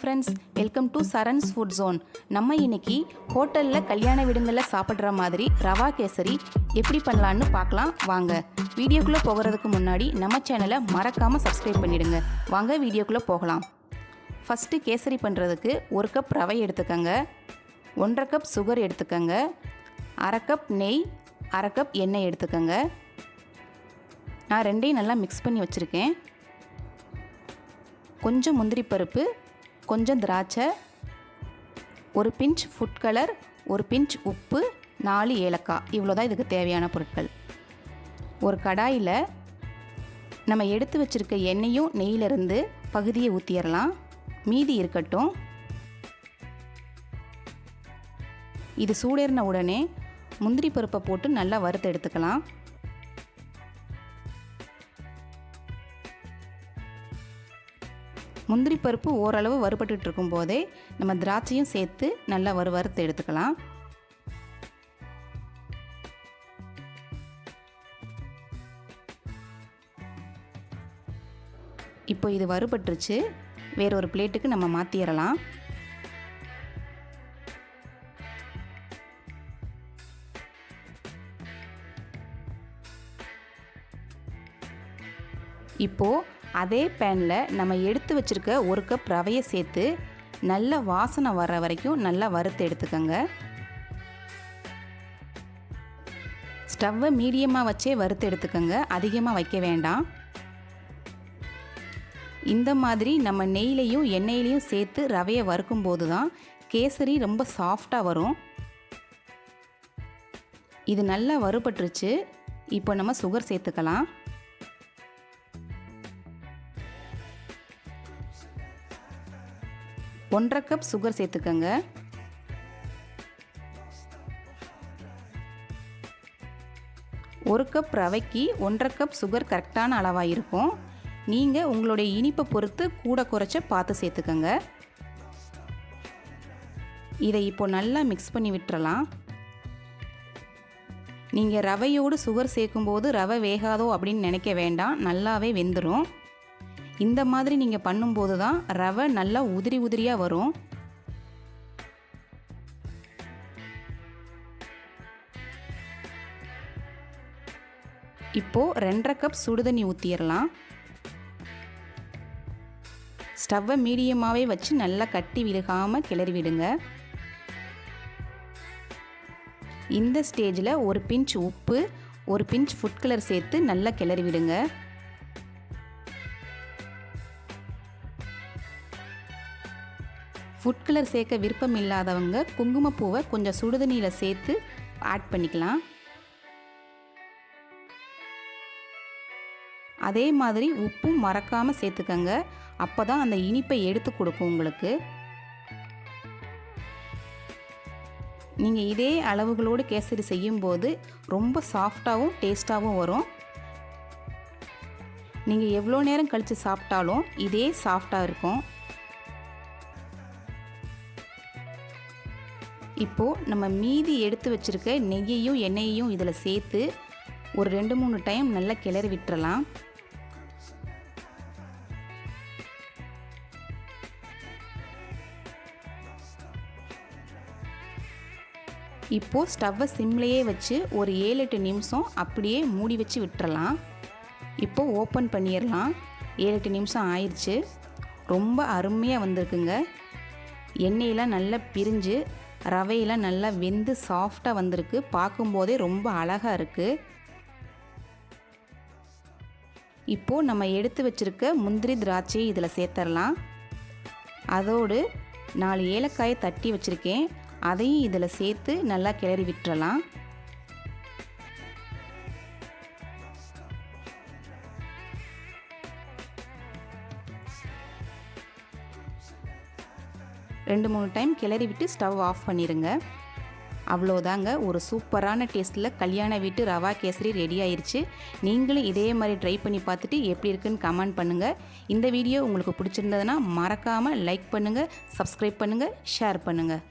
Friends welcome to Charan's food zone நம்ம இன்னைக்கு ஹோட்டலில் கல்யாண விடுங்களில் சாப்பிட்ற மாதிரி ரவா கேசரி எப்படி பண்ணலான்னு பார்க்கலாம். வாங்க. வீடியோக்குள்ளே போகிறதுக்கு முன்னாடி நம்ம சேனலை மறக்காமல் சப்ஸ்கிரைப் பண்ணிவிடுங்க வாங்க வீடியோக்குள்ளே போகலாம். ஃபஸ்ட்டு கேசரி பண்ணுறதுக்கு ஒரு கப் ரவை எடுத்துக்கோங்க. ஒன்றரை கப் சுகர் எடுத்துக்கோங்க. அரை கப் நெய் அரை கப் எண்ணெய் எடுத்துக்கோங்க. நான் ரெண்டையும் நல்லா மிக்ஸ் பண்ணி வச்சுருக்கேன். கொஞ்சம் முந்திரி பருப்பு கொஞ்சம் திராட்சை ஒரு பிஞ்ச் ஃபுட் கலர் ஒரு பிஞ்ச் உப்பு நாலு ஏலக்காய். இவ்வளோ தான் இதுக்கு தேவையான பொருட்கள். ஒரு கடாயில் நம்ம எடுத்து வச்சுருக்க எண்ணெயும் நெய்யிலிருந்து பகுதியை ஊற்றிடலாம் மீதி இருக்கட்டும். இது சூடேறின உடனே முந்திரி பருப்பை போட்டு நல்லா வறுத்து எடுத்துக்கலாம். முந்திரி பருப்பு ஓரளவு வறுபட்டுட்டு இருக்கும் போதே நம்ம திராட்சையும் சேர்த்து நல்லா வறு வறுத்து எடுத்துக்கலாம். இப்போ இது வறுபட்டுருச்சு. வேறொரு பிளேட்டுக்கு நம்ம மாற்றிடலாம் இப்போது அதே பேனில் நம்ம எடுத்து வச்சுருக்க ஒரு கப் ரவையை சேர்த்து நல்ல வாசனை வர்ற வரைக்கும் நல்லா வறுத்து எடுத்துக்கோங்க. ஸ்டவ்வை மீடியமாக வச்சே வறுத்து எடுத்துக்கோங்க. அதிகமாக வைக்க வேண்டாம். இந்த மாதிரி நம்ம நெய்லையும் எண்ணெயிலையும் சேர்த்து ரவையை வறுக்கும் போது தான் கேசரி ரொம்ப சாஃப்டாக வரும். இது நல்லா வறுபட்டுருச்சு. இப்போ நம்ம சுகர் சேர்த்துக்கலாம். ஒன்றரை கப் சுகர் சேர்த்துக்கோங்க. ஒரு கப் ரவைக்கு ஒன்றரை கப் சுகர் கரெக்டான அளவாக இருக்கும் நீங்கள் உங்களுடைய இனிப்பை பொறுத்து கூட குறைச்ச பார்த்து சேர்த்துக்கோங்க. இதை இப்போ நல்லா மிக்ஸ் பண்ணி விட்டுறலாம். நீங்கள் ரவையோடு சுகர் சேர்க்கும்போது ரவை வேகாதோ அப்படின்னு நினைக்க வேண்டாம். நல்லாவே வெந்துடும் இந்த மாதிரி நீங்கள் பண்ணும்போது தான் ரவை நல்லா உதிரி உதிரியாக வரும். இப்போது ரெண்டரை கப் சுடுதண்ணி ஊற்றிடலாம் ஸ்டவ்வை மீடியமாகவே வச்சு நல்லா கட்டி விழுகாமல் கிளறி விடுங்க. இந்த ஸ்டேஜில் ஒரு பிஞ்ச் உப்பு ஒரு பிஞ்ச் ஃபுட் கலர் சேர்த்து நல்லா கிளறி விடுங்க. ஃபுட் கலர் சேர்க்க விருப்பம் இல்லாதவங்க குங்குமப்பூவை கொஞ்சம் சுடுதண்ணியில் சேர்த்து ஆட் பண்ணிக்கலாம். அதே மாதிரி உப்பும் மறக்காமல் சேர்த்துக்கங்க. அப்போ தான் அந்த இனிப்பை எடுத்து கொடுக்கும் உங்களுக்கு. நீங்கள் இதே அளவுகளோடு கேசரி செய்யும்போது ரொம்ப சாஃப்டாகவும் டேஸ்ட்டாகவும் வரும். நீங்கள் எவ்வளோ நேரம் கழித்து சாப்பிட்டாலும் இதே சாஃப்டாக இருக்கும். இப்போது நம்ம மீதி எடுத்து வச்சுருக்க நெய்யையும் எண்ணெயையும் இதில் சேர்த்து ஒரு ரெண்டு மூணு டைம் நல்லா கிளறி விட்டுறலாம். இப்போது ஸ்டவ்வை சிம்லேயே வச்சு ஒரு ஏழு எட்டு நிமிஷம் அப்படியே மூடி வச்சு விட்டுறலாம். இப்போது ஓப்பன் பண்ணிடலாம் ஏழு எட்டு நிமிஷம் ஆயிடுச்சு ரொம்ப அருமையாக வந்திருக்குங்க. எண்ணெயெலாம் நல்லா பிரிஞ்சு ரவையெல்லாம் நல்லா வெந்து சாஃப்டாக வந்திருக்கு. பார்க்கும்போதே ரொம்ப அழகாக இருக்குது இப்போது நம்ம எடுத்து வச்சுருக்க முந்திரி திராட்சையை இதில் சேர்த்துடலாம் அதோடு நாலு ஏலக்காயை தட்டி வச்சுருக்கேன். அதையும் இதில் சேர்த்து நல்லா கிளறி விட்டுறலாம். ரெண்டு மூணு டைம் கிளறி விட்டு ஸ்டவ் ஆஃப் பண்ணிடுங்க அவ்வளோதாங்க. ஒரு சூப்பரான டேஸ்ட்டில் கல்யாண வீட்டு ரவா கேசரி ரெடி ஆயிடுச்சு நீங்களும் இதே மாதிரி ட்ரை பண்ணி பார்த்துட்டு எப்படி இருக்குன்னு கமெண்ட் பண்ணுங்கள் இந்த வீடியோ உங்களுக்கு பிடிச்சிருந்ததுன்னா மறக்காமல் லைக் பண்ணுங்கள் சப்ஸ்கிரைப் பண்ணுங்கள் ஷேர் பண்ணுங்கள்